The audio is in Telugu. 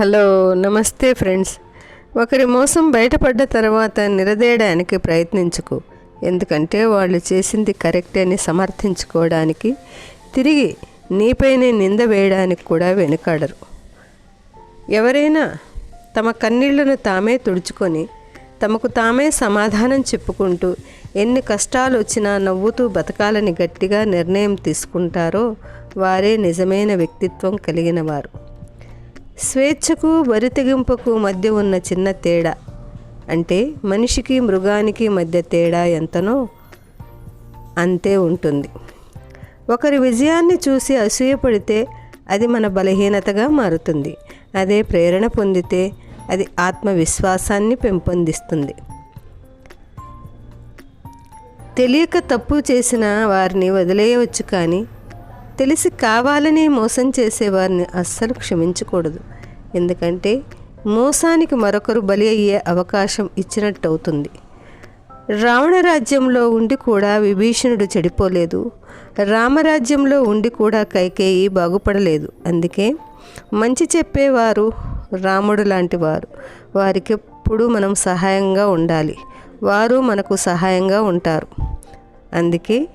హలో నమస్తే ఫ్రెండ్స్. ఒకరి మోసం బయటపడ్డ తర్వాత నిరదేయడానికి ప్రయత్నించుకు. ఎందుకంటే వాళ్ళు చేసింది కరెక్ట్ అని సమర్థించుకోవడానికి తిరిగి నీపైనే నింద వేయడానికి కూడా వెనుకాడరు. ఎవరైనా తమ కన్నీళ్ళను తామే తుడుచుకొని తమకు తామే సమాధానం చెప్పుకుంటూ ఎన్ని కష్టాలు వచ్చినా నవ్వుతూ బతకాలని గట్టిగా నిర్ణయం తీసుకుంటారో వారే నిజమైన వ్యక్తిత్వం కలిగిన వారు. స్వేచ్ఛకు బరితెగింపుకు మధ్య ఉన్న చిన్న తేడా అంటే మనిషికి మృగానికి మధ్య తేడా ఎంతనో అంతే ఉంటుంది. ఒకరి విజయాన్ని చూసి అసూయపడితే అది మన బలహీనతగా మారుతుంది. అదే ప్రేరణ పొందితే అది ఆత్మవిశ్వాసాన్ని పెంపొందిస్తుంది. తెలియక తప్పు చేసిన వారిని వదిలేయవచ్చు కానీ తెలిసి కావాలని మోసం చేసేవారిని అస్సలు క్షమించకూడదు. ఎందుకంటే మోసానికి మరొకరు బలి అయ్యే అవకాశం ఇచ్చినట్టు అవుతుంది రావణ రాజ్యంలో ఉండి కూడా విభీషణుడు చెడిపోలేదు. రామరాజ్యంలో ఉండి కూడా కైకేయి బాగుపడలేదు. అందుకే మంచి చెప్పేవారు రాముడు లాంటి వారు. వారికి మనం సహాయంగా ఉండాలి. వారు మనకు సహాయంగా ఉంటారు. అందుకే